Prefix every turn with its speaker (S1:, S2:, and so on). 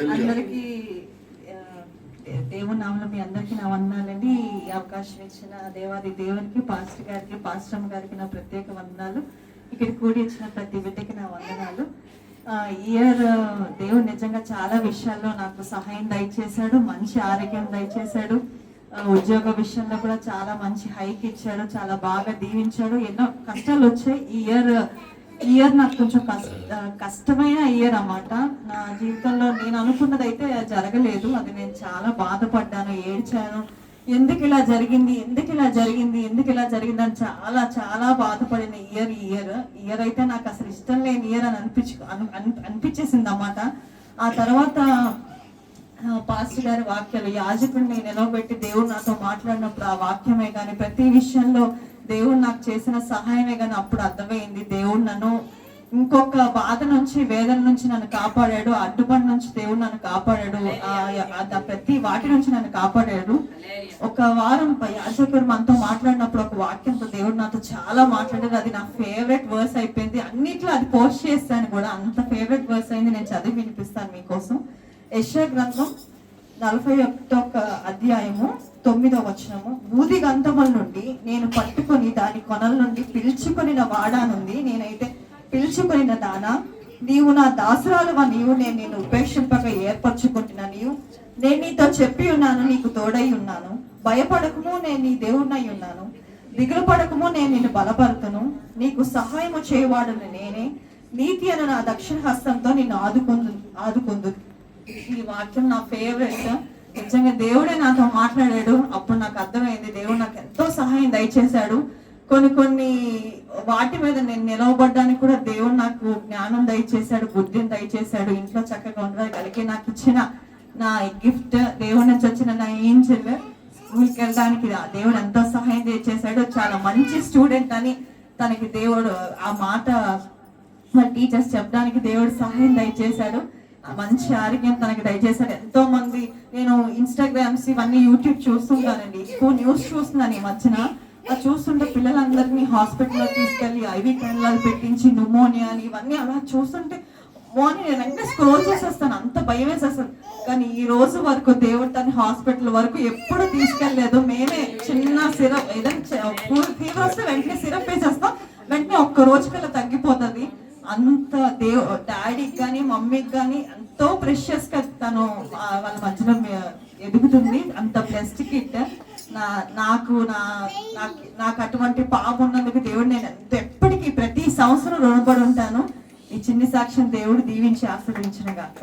S1: అందరికీ ఆ, దే- దేవుని నామలో మీ అందరికీ నా వందనాలండి. ఈ అవకాశం ఇచ్చిన దేవాది దేవునికి పాస్టర్ గారికి పాస్టమ్ గారికి నా ప్రత్యేక వందనాలు. ఇక్కడ కూడి ఇచ్చిన ప్రతి బిడ్డకి నా వందనాలు. ఆ, ఇయర్ దేవుడు నిజంగా చాలా విషయాల్లో నాకు సహాయం దయచేశాడు మంచి ఆరోగ్యం దయచేశాడు. ఉద్యోగ విషయంలో కూడా చాలా మంచి హైక్ ఇచ్చాడు చాలా బాగా దీవించాడు. ఎన్నో కష్టాలు వచ్చాయి. ఈ ఇయర్ ఇయర్ నాకు కొంచెం కష్ట కష్టమైన ఇయర్ అన్నమాట. నా జీవితంలో నేను అనుకున్నది అయితే జరగలేదు. అది నేను చాలా బాధపడ్డాను ఏడ్చాను. ఎందుకు ఇలా జరిగింది ఎందుకు ఇలా జరిగింది ఎందుకు ఇలా జరిగింది అని చాలా చాలా బాధపడిన ఇయర్ ఇయర్ ఇయర్ అయితే నాకు అసలు ఇష్టం లేని ఇయర్ అని అనిపించు అను- అనిపించేసింది అన్నమాట ఆ తర్వాత పాస్టర్ గారి వాక్యాలు యాజకుడిని నిలవబెట్టి దేవుడు నాతో మాట్లాడినప్పుడు ఆ వాక్యమే కానీ ప్రతి విషయంలో దేవుడు నాకు చేసిన సహాయమే కానీ అప్పుడు అర్థమైంది. దేవుడు నన్ను ఇంకొక బాధ నుంచి వేదన నుంచి నన్ను కాపాడాడు. అడ్డుపడి నుంచి దేవుడు నన్ను కాపాడాడు. ప్రతి వాటి నుంచి నన్ను కాపాడాడు. ఒక వారం యాజకుడు మనతో మాట్లాడినప్పుడు ఒక వాక్యంతో దేవుడు నాతో చాలా మాట్లాడాడు. అది నా ఫేవరెట్ వర్స్ అయిపోయింది. అన్నిట్లో అది పోస్ట్ చేస్తాను కూడా. అంత ఫేవరెట్ వర్స్ అయింది. నేను చదివి వినిపిస్తాను మీకోసం. యెషయా గ్రంథం నలభై ఒకటొక అధ్యాయము తొమ్మిదో వచనము. బూది గంధముల నుండి నేను పట్టుకొని దాని కొనల నుండి పిలుచుకొని వాడానుంది నేనైతే పిలుచుకుని దానా నీవు నా దాసరాలువా నీవు నేను నేను ఉపేక్షింపక ఏర్పరచుకుంటున్నా నీవు నేను నీతో చెప్పి ఉన్నాను నీకు తోడై ఉన్నాను. భయపడకము నేను నీ దేవుడినై ఉన్నాను. దిగులు పడకము నేను నిన్ను బలపరుతును. నీకు సహాయము చేయవాడను నేనే. నీతి అను నా దక్షిణ హస్తంతో నిన్ను ఆదుకుందు ఆదుకుందు. ఈ వాక్యం నా ఫేవరెట్ నిజంగా దేవుడే నాతో మాట్లాడాడు. అప్పుడు నాకు అర్థమైంది. దేవుడు నాకు ఎంతో సహాయం దయచేశాడు. కొన్ని కొన్ని వాటి మీద నేను నిలవబడ్డానికి కూడా దేవుడు నాకు జ్ఞానం దయచేశాడు బుద్ధిని దయచేశాడు. ఇంట్లో చక్కగా ఉండగలిగి నాకు ఇచ్చిన నా గిఫ్ట్ దేవుడి నుంచి వచ్చిన నా ఏంజల్ స్కూల్కి వెళ్ళడానికి దేవుడు ఎంతో సహాయం చేశాడు చాలా మంచి స్టూడెంట్ అని తనకి దేవుడు ఆ మాట మన టీచర్స్ చెప్పడానికి దేవుడు సహాయం దయచేశాడు. మంచి ఆరోగ్యం తనకి దయచేశాడు. ఎంతో మంది నేను ఇన్స్టాగ్రామ్స్ ఇవన్నీ యూట్యూబ్ చూస్తుంటానండి. ఎక్కువ న్యూస్ చూస్తున్నాను ఈ మధ్యన. చూస్తుంటే పిల్లలందరినీ హాస్పిటల్లో తీసుకెళ్ళి ఐవి క్యాన్లాలు పెట్టించి న్యూమోనియా అని ఇవన్నీ అలా చూస్తుంటే మార్నింగ్ నేను వెంటనే స్క్రోల్ చేసేస్తాను. అంత భయం వేసేస్తాను. కానీ ఈ రోజు వరకు దేవుడు తన హాస్పిటల్ వరకు ఎప్పుడు తీసుకెళ్ళేదు మేమే చిన్న సిరప్ ఏదైనా ఫీవర్ వస్తే వెంటనే సిరప్ వేసేస్తాం. వెంటనే ఒక్క రోజు కల్లా తగ్గిపోతుంది. అంత దేవ్ డాడీకి కానీ మమ్మీకి కానీ ఎంతో ప్రెషియస్గా తను వాళ్ళ మధ్యలో ఎదుగుతుంది. అంత బెస్ట్ కిట్ నా నాకు నా నాకు- నాకు అటువంటి పాప ఉన్నందుకు దేవుడు నేను ఎంత ఎప్పటికీ ప్రతి సంవత్సరం రుణపడి ఉంటాను. ఈ చిన్ని సాక్ష్యం దేవుడు దీవించి ఆస్వాదించిన గాక.